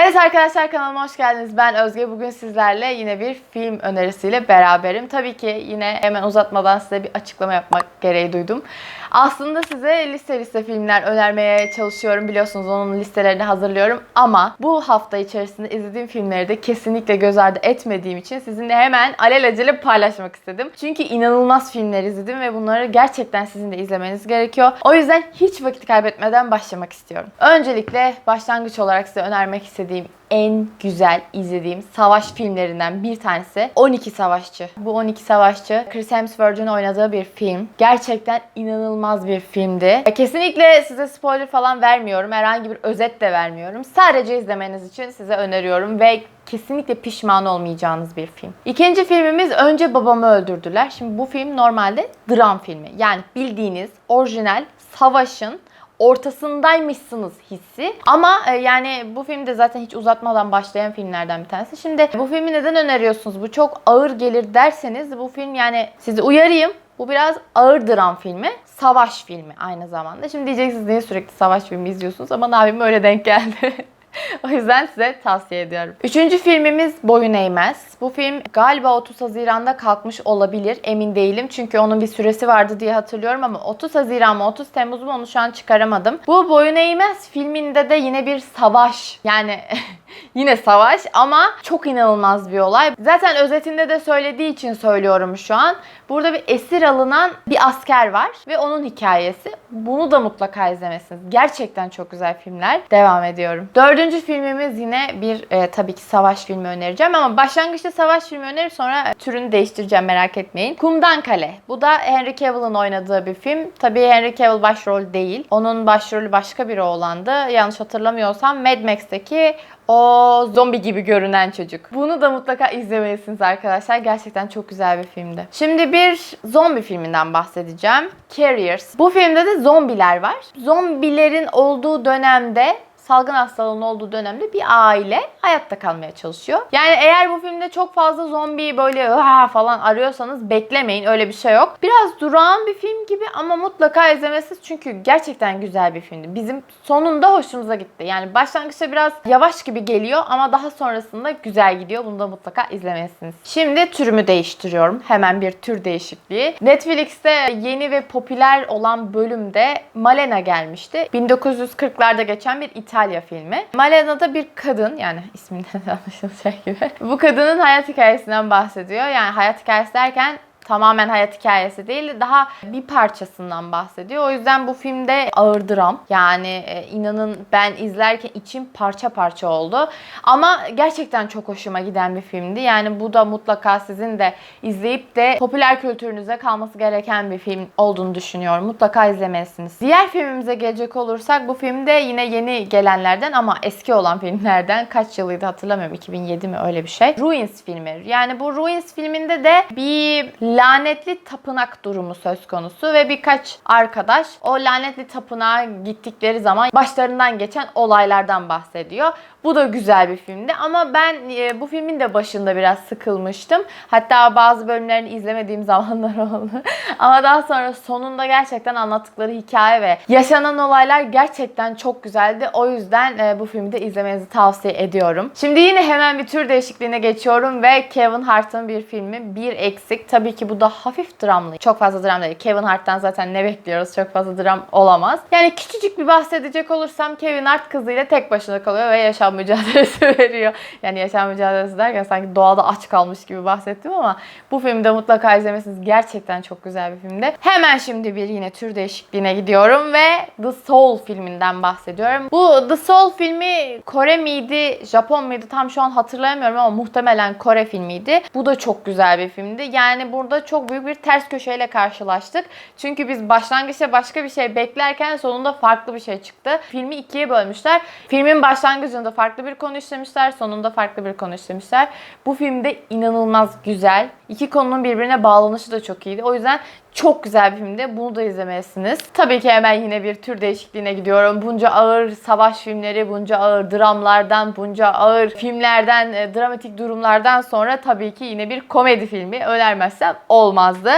Evet arkadaşlar kanalıma hoş geldiniz. Ben Özge. Bugün sizlerle yine bir film önerisiyle beraberim. Tabii ki yine hemen uzatmadan size bir açıklama yapmak gereği duydum. Aslında size liste liste filmler önermeye çalışıyorum. Biliyorsunuz onun listelerini hazırlıyorum. Ama bu hafta içerisinde izlediğim filmleri de kesinlikle göz ardı etmediğim için sizinle hemen alelacele paylaşmak istedim. Çünkü inanılmaz filmler izledim ve bunları gerçekten sizin de izlemeniz gerekiyor. O yüzden hiç vakit kaybetmeden başlamak istiyorum. Öncelikle başlangıç olarak size önermek istediğim en güzel izlediğim savaş filmlerinden bir tanesi 12 Savaşçı. Bu 12 Savaşçı Chris Hemsworth'un oynadığı bir film. Gerçekten inanılmaz bir filmdi. Kesinlikle size spoiler falan vermiyorum. Herhangi bir özet de vermiyorum. Sadece izlemeniz için size öneriyorum ve kesinlikle pişman olmayacağınız bir film. İkinci filmimiz Önce Babamı Öldürdüler. Şimdi bu film normalde dram filmi. Yani bildiğiniz orijinal savaşın ortasındaymışsınız hissi. Ama e, yani bu filmde zaten hiç uzatmadan başlayan filmlerden bir tanesi. Şimdi bu filmi neden öneriyorsunuz? Bu çok ağır gelir derseniz bu film yani sizi uyarayım. Bu biraz ağır dram filmi. Savaş filmi aynı zamanda. Şimdi diyeceksiniz niye sürekli savaş filmi izliyorsunuz ama abim öyle denk geldi. o yüzden size tavsiye ediyorum. Üçüncü filmimiz Boyun Eğmez. Bu film galiba 30 Haziran'da kalkmış olabilir. Emin değilim. Çünkü onun bir süresi vardı diye hatırlıyorum ama 30 Haziran mı 30 Temmuz mu onu şu an çıkaramadım. Bu Boyun Eğmez filminde de yine bir savaş. Yani yine savaş ama çok inanılmaz bir olay. Zaten özetinde de söylediği için söylüyorum şu an. Burada bir esir alınan bir asker var ve onun hikayesi. Bunu da mutlaka izlemesiniz. Gerçekten çok güzel filmler. Devam ediyorum. Dördüncü filmimiz yine bir e, tabii ki savaş filmi önereceğim ama başlangıçta savaş filmi önerip sonra türünü değiştireceğim merak etmeyin. Kumdan Kale. Bu da Henry Cavill'ın oynadığı bir film. Tabii Henry Cavill başrol değil. Onun başrolü başka biri olandı. Yanlış hatırlamıyorsam Mad Max'teki o zombi gibi görünen çocuk. Bunu da mutlaka izlemelisiniz arkadaşlar. Gerçekten çok güzel bir filmdi. Şimdi bir zombi filminden bahsedeceğim. Carriers. Bu filmde de zombiler var. Zombilerin olduğu dönemde salgın hastalığının olduğu dönemde bir aile hayatta kalmaya çalışıyor. Yani eğer bu filmde çok fazla zombi böyle falan arıyorsanız beklemeyin. Öyle bir şey yok. Biraz durağan bir film gibi ama mutlaka izlemesiz çünkü gerçekten güzel bir filmdi. Bizim sonunda hoşumuza gitti. Yani başlangıçta biraz yavaş gibi geliyor ama daha sonrasında güzel gidiyor. Bunu da mutlaka izlemelisiniz. Şimdi türümü değiştiriyorum. Hemen bir tür değişikliği. Netflix'te yeni ve popüler olan bölümde Malena gelmişti. 1940'larda geçen bir İtalya filmi. Malena'da bir kadın yani isminden de anlaşılacak gibi. Bu kadının hayat hikayesinden bahsediyor. Yani hayat hikayesi derken tamamen hayat hikayesi değil daha bir parçasından bahsediyor. O yüzden bu filmde ağır dram. Yani e, inanın ben izlerken içim parça parça oldu. Ama gerçekten çok hoşuma giden bir filmdi. Yani bu da mutlaka sizin de izleyip de popüler kültürünüze kalması gereken bir film olduğunu düşünüyorum. Mutlaka izlemelisiniz. Diğer filmimize gelecek olursak bu filmde yine yeni gelenlerden ama eski olan filmlerden kaç yılıydı hatırlamıyorum. 2007 mi öyle bir şey. Ruins filmi. Yani bu Ruins filminde de bir lanetli tapınak durumu söz konusu ve birkaç arkadaş o lanetli tapınağa gittikleri zaman başlarından geçen olaylardan bahsediyor. Bu da güzel bir filmdi ama ben e, bu filmin de başında biraz sıkılmıştım. Hatta bazı bölümlerini izlemediğim zamanlar oldu. ama daha sonra sonunda gerçekten anlattıkları hikaye ve yaşanan olaylar gerçekten çok güzeldi. O yüzden e, bu filmi de izlemenizi tavsiye ediyorum. Şimdi yine hemen bir tür değişikliğine geçiyorum ve Kevin Hart'ın bir filmi Bir Eksik. Tabii ki bu da hafif dramlı. Çok fazla dram değil. Kevin Hart'tan zaten ne bekliyoruz? Çok fazla dram olamaz. Yani küçücük bir bahsedecek olursam Kevin Hart kızıyla tek başına kalıyor ve yaşam mücadelesi veriyor. Yani yaşam mücadelesi derken sanki doğada aç kalmış gibi bahsettim ama bu filmde mutlaka izlemesiniz. Gerçekten çok güzel bir filmdi. Hemen şimdi bir yine tür değişikliğine gidiyorum ve The Soul filminden bahsediyorum. Bu The Soul filmi Kore miydi, Japon muydu tam şu an hatırlayamıyorum ama muhtemelen Kore filmiydi. Bu da çok güzel bir filmdi. Yani burada çok büyük bir ters köşeyle karşılaştık. Çünkü biz başlangıçta başka bir şey beklerken sonunda farklı bir şey çıktı. Filmi ikiye bölmüşler. Filmin başlangıcında farklı bir konu işlemişler, sonunda farklı bir konu işlemişler. Bu filmde inanılmaz güzel. İki konunun birbirine bağlanışı da çok iyiydi. O yüzden çok güzel bir filmdi. Bunu da izlemelisiniz. Tabii ki hemen yine bir tür değişikliğine gidiyorum. Bunca ağır savaş filmleri, bunca ağır dramlardan, bunca ağır filmlerden, e, dramatik durumlardan sonra tabii ki yine bir komedi filmi önermezsem olmazdı.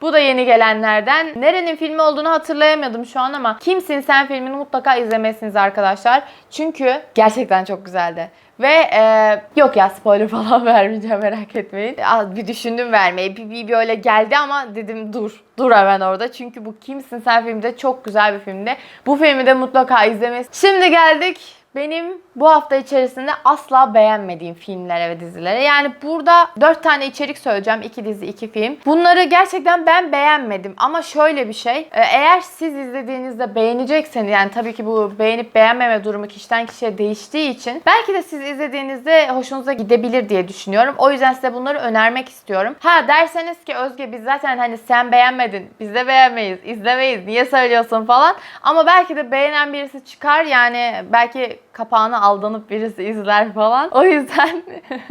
Bu da yeni gelenlerden. Nerenin filmi olduğunu hatırlayamadım şu an ama Kimsin Sen filmini mutlaka izlemesiniz arkadaşlar. Çünkü gerçekten çok güzeldi. Ve e, yok ya spoiler falan vermeyeceğim merak etmeyin. Bir düşündüm vermeyi. Bir, bir böyle geldi ama dedim dur. Dur hemen orada. Çünkü bu Kimsin Sen filmi de çok güzel bir filmdi. Bu filmi de mutlaka izlemesi. Şimdi geldik benim bu hafta içerisinde asla beğenmediğim filmlere ve dizilere. Yani burada 4 tane içerik söyleyeceğim. 2 dizi, 2 film. Bunları gerçekten ben beğenmedim. Ama şöyle bir şey. e, Eğer siz izlediğinizde beğenecekseniz yani tabii ki bu beğenip beğenmeme durumu kişiden kişiye değiştiği için belki de siz izlediğinizde hoşunuza gidebilir diye düşünüyorum. O yüzden size bunları önermek istiyorum. Ha derseniz ki Özge biz zaten hani sen beğenmedin. Biz de beğenmeyiz. izlemeyiz. Niye söylüyorsun falan. Ama belki de beğenen birisi çıkar. Yani belki kapağına aldanıp birisi izler falan. O yüzden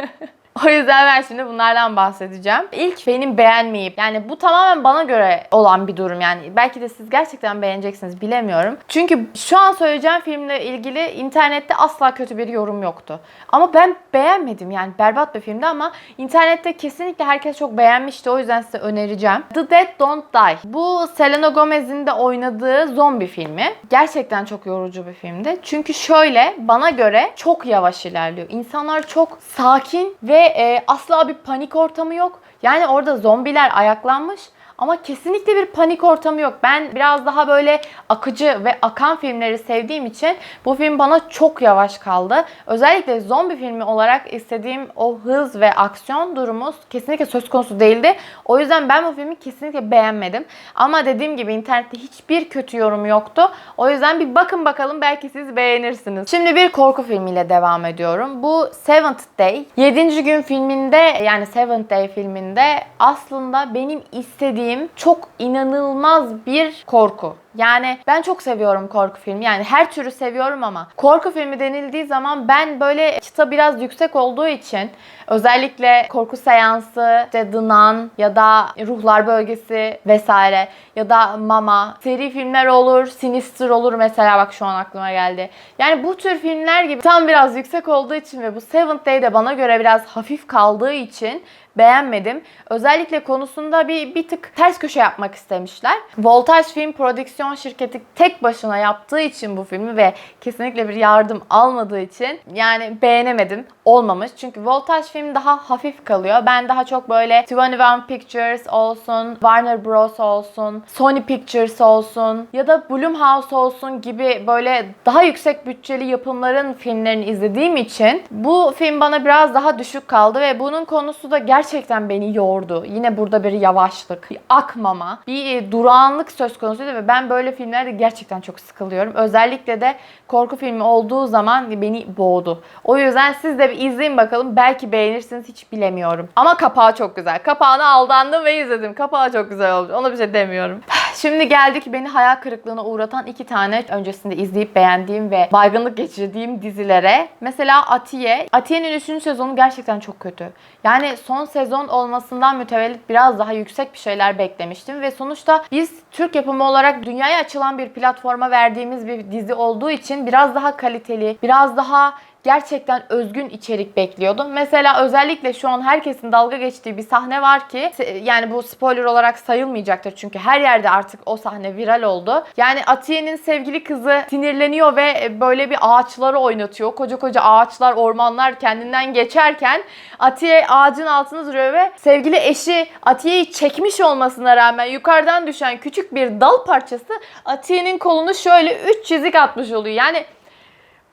O yüzden ben şimdi bunlardan bahsedeceğim. İlk benim beğenmeyip yani bu tamamen bana göre olan bir durum yani. Belki de siz gerçekten beğeneceksiniz bilemiyorum. Çünkü şu an söyleyeceğim filmle ilgili internette asla kötü bir yorum yoktu. Ama ben beğenmedim yani berbat bir filmdi ama internette kesinlikle herkes çok beğenmişti. O yüzden size önereceğim. The Dead Don't Die. Bu Selena Gomez'in de oynadığı zombi filmi. Gerçekten çok yorucu bir filmdi. Çünkü şöyle bana göre çok yavaş ilerliyor. İnsanlar çok sakin ve e, asla bir panik ortamı yok. Yani orada zombiler ayaklanmış ama kesinlikle bir panik ortamı yok. Ben biraz daha böyle akıcı ve akan filmleri sevdiğim için bu film bana çok yavaş kaldı. Özellikle zombi filmi olarak istediğim o hız ve aksiyon durumu kesinlikle söz konusu değildi. O yüzden ben bu filmi kesinlikle beğenmedim. Ama dediğim gibi internette hiçbir kötü yorum yoktu. O yüzden bir bakın bakalım belki siz beğenirsiniz. Şimdi bir korku filmiyle devam ediyorum. Bu Seventh Day. 7. gün filminde yani Seventh Day filminde aslında benim istediğim çok inanılmaz bir korku. Yani ben çok seviyorum korku filmi. Yani her türü seviyorum ama korku filmi denildiği zaman ben böyle çıta biraz yüksek olduğu için özellikle korku seansı, işte The Nun ya da Ruhlar Bölgesi vesaire ya da Mama, seri filmler olur, Sinister olur mesela bak şu an aklıma geldi. Yani bu tür filmler gibi tam biraz yüksek olduğu için ve bu Seventh Day de bana göre biraz hafif kaldığı için beğenmedim. Özellikle konusunda bir, bir tık ters köşe yapmak istemişler. Voltage Film Prodüksiyon Şirketi tek başına yaptığı için bu filmi ve kesinlikle bir yardım almadığı için yani beğenemedim. Olmamış. Çünkü Voltage film daha hafif kalıyor. Ben daha çok böyle 21 Pictures olsun, Warner Bros olsun, Sony Pictures olsun ya da Blumhouse olsun gibi böyle daha yüksek bütçeli yapımların filmlerini izlediğim için bu film bana biraz daha düşük kaldı ve bunun konusu da gerçekten beni yordu. Yine burada bir yavaşlık, bir akmama, bir durağanlık söz konusuydu ve ben böyle filmlerde gerçekten çok sıkılıyorum. Özellikle de korku filmi olduğu zaman beni boğdu. O yüzden siz de bir izleyin bakalım. Belki beğenirsiniz hiç bilemiyorum. Ama kapağı çok güzel. Kapağına aldandım ve izledim. Kapağı çok güzel olmuş. Ona bir şey demiyorum. Şimdi geldik beni hayal kırıklığına uğratan iki tane öncesinde izleyip beğendiğim ve baygınlık geçirdiğim dizilere. Mesela Atiye. Atiye'nin 3. sezonu gerçekten çok kötü. Yani son sezon olmasından mütevellit biraz daha yüksek bir şeyler beklemiştim ve sonuçta biz Türk yapımı olarak dünyaya açılan bir platforma verdiğimiz bir dizi olduğu için biraz daha kaliteli, biraz daha gerçekten özgün içerik bekliyordum. Mesela özellikle şu an herkesin dalga geçtiği bir sahne var ki yani bu spoiler olarak sayılmayacaktır çünkü her yerde artık o sahne viral oldu. Yani Atiye'nin sevgili kızı sinirleniyor ve böyle bir ağaçları oynatıyor. Koca koca ağaçlar, ormanlar kendinden geçerken Atiye ağacın altında duruyor ve sevgili eşi Atiye'yi çekmiş olmasına rağmen yukarıdan düşen küçük bir dal parçası Atiye'nin kolunu şöyle 3 çizik atmış oluyor. Yani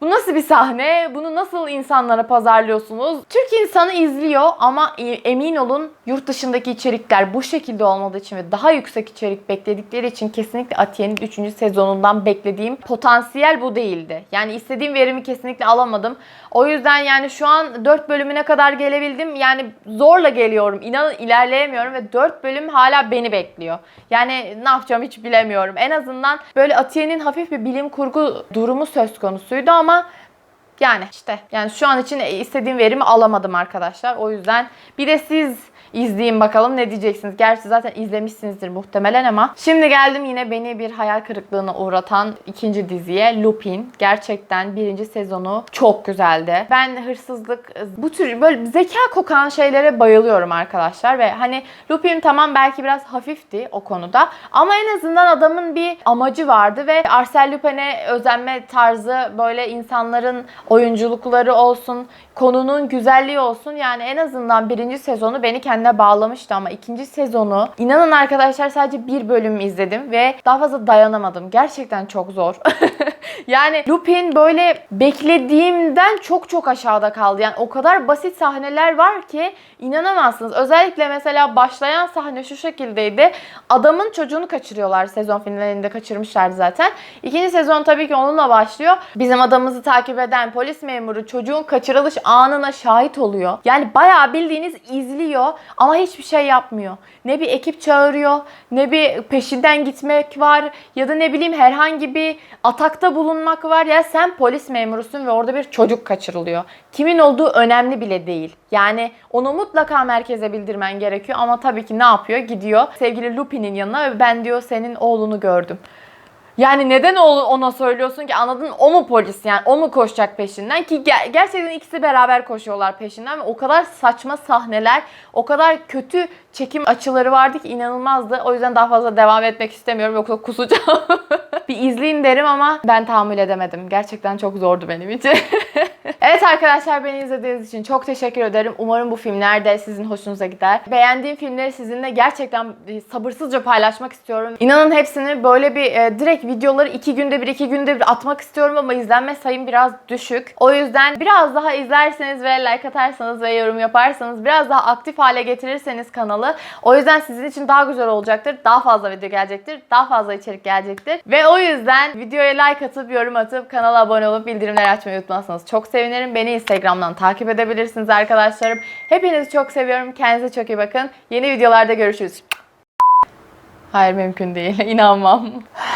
bu nasıl bir sahne? Bunu nasıl insanlara pazarlıyorsunuz? Türk insanı izliyor ama e, emin olun yurt dışındaki içerikler bu şekilde olmadığı için ve daha yüksek içerik bekledikleri için kesinlikle Atiye'nin 3. sezonundan beklediğim potansiyel bu değildi. Yani istediğim verimi kesinlikle alamadım. O yüzden yani şu an 4 bölümüne kadar gelebildim. Yani zorla geliyorum. İnanın ilerleyemiyorum ve 4 bölüm hala beni bekliyor. Yani ne yapacağım hiç bilemiyorum. En azından böyle Atiye'nin hafif bir bilim kurgu durumu söz konusuydu ama yani işte yani şu an için istediğim verimi alamadım arkadaşlar. O yüzden bir de siz izleyin bakalım ne diyeceksiniz. Gerçi zaten izlemişsinizdir muhtemelen ama. Şimdi geldim yine beni bir hayal kırıklığına uğratan ikinci diziye Lupin. Gerçekten birinci sezonu çok güzeldi. Ben hırsızlık, bu tür böyle zeka kokan şeylere bayılıyorum arkadaşlar ve hani Lupin tamam belki biraz hafifti o konuda ama en azından adamın bir amacı vardı ve Arsène Lupin'e özenme tarzı böyle insanların oyunculukları olsun, konunun güzelliği olsun yani en azından birinci sezonu beni kendine bağlamıştı ama ikinci sezonu inanın arkadaşlar sadece bir bölüm izledim ve daha fazla dayanamadım. Gerçekten çok zor. yani Lupin böyle beklediğimden çok çok aşağıda kaldı. Yani o kadar basit sahneler var ki inanamazsınız. Özellikle mesela başlayan sahne şu şekildeydi. Adamın çocuğunu kaçırıyorlar sezon finalinde kaçırmışlardı zaten. İkinci sezon tabii ki onunla başlıyor. Bizim adamımızı takip eden polis memuru çocuğun kaçırılış anına şahit oluyor. Yani bayağı bildiğiniz izliyor ama hiçbir şey yapmıyor. Ne bir ekip çağırıyor, ne bir peşinden gitmek var ya da ne bileyim herhangi bir atakta bulunmak var. Ya sen polis memurusun ve orada bir çocuk kaçırılıyor. Kimin olduğu önemli bile değil. Yani onu mutlaka merkeze bildirmen gerekiyor ama tabii ki ne yapıyor? Gidiyor sevgili Lupin'in yanına ve ben diyor senin oğlunu gördüm. Yani neden ona söylüyorsun ki anladın mı? o mu polis yani o mu koşacak peşinden ki ger- gerçekten ikisi beraber koşuyorlar peşinden ve o kadar saçma sahneler o kadar kötü çekim açıları vardı ki inanılmazdı. O yüzden daha fazla devam etmek istemiyorum yoksa kusacağım. bir izleyin derim ama ben tahammül edemedim. Gerçekten çok zordu benim için. evet arkadaşlar beni izlediğiniz için çok teşekkür ederim. Umarım bu filmler de sizin hoşunuza gider. Beğendiğim filmleri sizinle gerçekten sabırsızca paylaşmak istiyorum. İnanın hepsini böyle bir e, direkt videoları iki günde bir iki günde bir atmak istiyorum ama izlenme sayım biraz düşük. O yüzden biraz daha izlerseniz ve like atarsanız ve yorum yaparsanız biraz daha aktif hale getirirseniz kanalı o yüzden sizin için daha güzel olacaktır. Daha fazla video gelecektir. Daha fazla içerik gelecektir. Ve o yüzden videoya like atıp yorum atıp kanala abone olup bildirimleri açmayı unutmazsanız çok sevinirim. Beni Instagram'dan takip edebilirsiniz arkadaşlarım. Hepinizi çok seviyorum. Kendinize çok iyi bakın. Yeni videolarda görüşürüz. Hayır mümkün değil. İnanmam.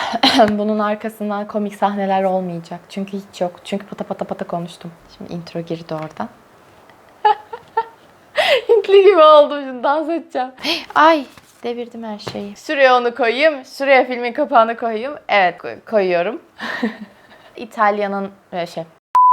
Bunun arkasından komik sahneler olmayacak. Çünkü hiç yok. Çünkü pata pata pata konuştum. Şimdi intro girdi oradan. Hintli gibi oldum şimdi dans edeceğim. Ay devirdim her şeyi. Şuraya onu koyayım. Şuraya filmin kapağını koyayım. Evet koy- koyuyorum. İtalya'nın e, şey